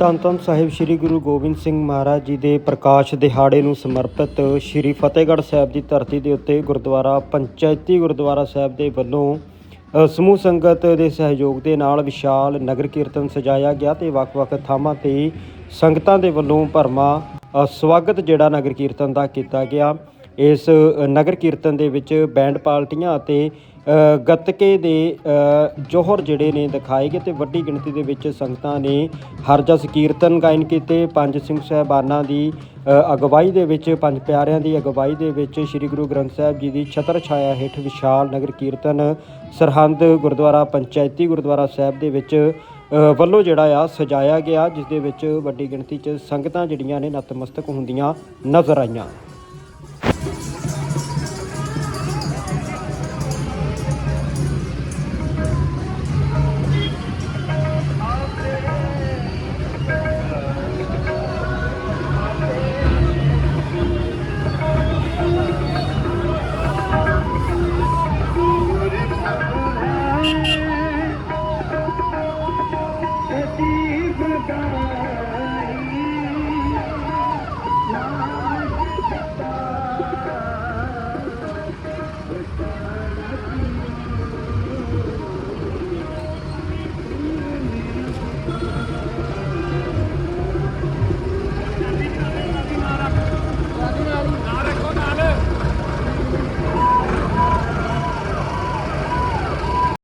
ਧੰਨ ਧੰਨ ਸਾਹਿਬ ਸ੍ਰੀ ਗੁਰੂ ਗੋਬਿੰਦ ਸਿੰਘ ਮਹਾਰਾਜ ਜੀ ਦੇ ਪ੍ਰਕਾਸ਼ ਦਿਹਾੜੇ ਨੂੰ ਸਮਰਪਿਤ ਸ੍ਰੀ ਫਤਿਹਗੜ੍ਹ ਸਾਹਿਬ ਦੀ ਧਰਤੀ ਦੇ ਉੱਤੇ ਗੁਰਦੁਆਰਾ, ਪੰਚਾਇਤੀ ਗੁਰਦੁਆਰਾ ਸਾਹਿਬ ਦੇ ਵੱਲੋਂ ਸਮੂਹ ਸੰਗਤ ਦੇ ਸਹਿਯੋਗ ਦੇ ਨਾਲ ਵਿਸ਼ਾਲ ਨਗਰ ਕੀਰਤਨ ਸਜਾਇਆ ਗਿਆ ਤੇ ਵੱਖ-ਵੱਖ ਥਾਵਾਂ ਤੇ ਸੰਗਤਾਂ ਦੇ ਵੱਲੋਂ ਭਰਮਾ ਸਵਾਗਤ ਜਿਹੜਾ ਨਗਰ ਕੀਰਤਨ ਦਾ ਕੀਤਾ ਗਿਆ। ਇਸ ਨਗਰ ਕੀਰਤਨ ਦੇ ਵਿੱਚ ਬੈਂਡ ਪਾਰਟੀਆਂ ਅਤੇ ਗੱਤਕੇ ਦੇ ਜੋਹਰ ਜਿਹੜੇ ਨੇ ਦਿਖਾਏ ਗਏ ਤੇ ਵੱਡੀ ਗਿਣਤੀ ਦੇ ਵਿੱਚ ਸੰਗਤਾਂ ਨੇ ਹਰਜਸ ਕੀਰਤਨ ਗਾਇਨ ਕੀਤੇ। ਪੰਜ ਸਿੰਘ ਸਾਹਿਬਾਨਾਂ ਦੀ ਅਗਵਾਈ ਦੇ ਵਿੱਚ, ਪੰਜ ਪਿਆਰਿਆਂ ਦੀ ਅਗਵਾਈ ਦੇ ਵਿੱਚ ਸ੍ਰੀ ਗੁਰੂ ਗ੍ਰੰਥ ਸਾਹਿਬ ਜੀ ਦੀ ਛਤਰ ਛਾਇਆ ਹੇਠ ਵਿਸ਼ਾਲ ਨਗਰ ਕੀਰਤਨ ਸਰਹੰਦ ਗੁਰਦੁਆਰਾ ਪੰਚਾਇਤੀ ਗੁਰਦੁਆਰਾ ਸਾਹਿਬ ਦੇ ਵਿੱਚ ਵੱਲੋਂ ਜਿਹੜਾ ਆ ਸਜਾਇਆ ਗਿਆ, ਜਿਸ ਦੇ ਵਿੱਚ ਵੱਡੀ ਗਿਣਤੀ 'ਚ ਸੰਗਤਾਂ ਜਿਹੜੀਆਂ ਨੇ ਨਤਮਸਤਕ ਹੁੰਦੀਆਂ ਨਜ਼ਰ ਆਈਆਂ। Go!